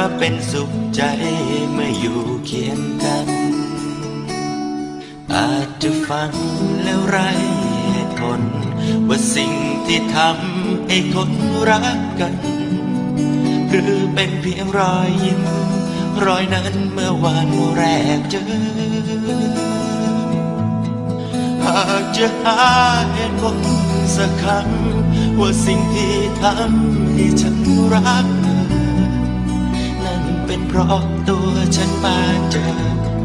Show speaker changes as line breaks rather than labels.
ว่าเป็นสุขใจเมื่ออยู่เคียงกัน อาจจะฟังแล้วไรเหตุผลว่าสิ่งที่ทำให้คนรักกัน หรือเป็นเพียงรอยยิ้ม รอยนั้นเมื่อวันแรกเจอ หากจะหาเหตุผลสักคำว่าสิ่งที่ทำให้ฉันรัก เพราะตัวฉันมาเจอ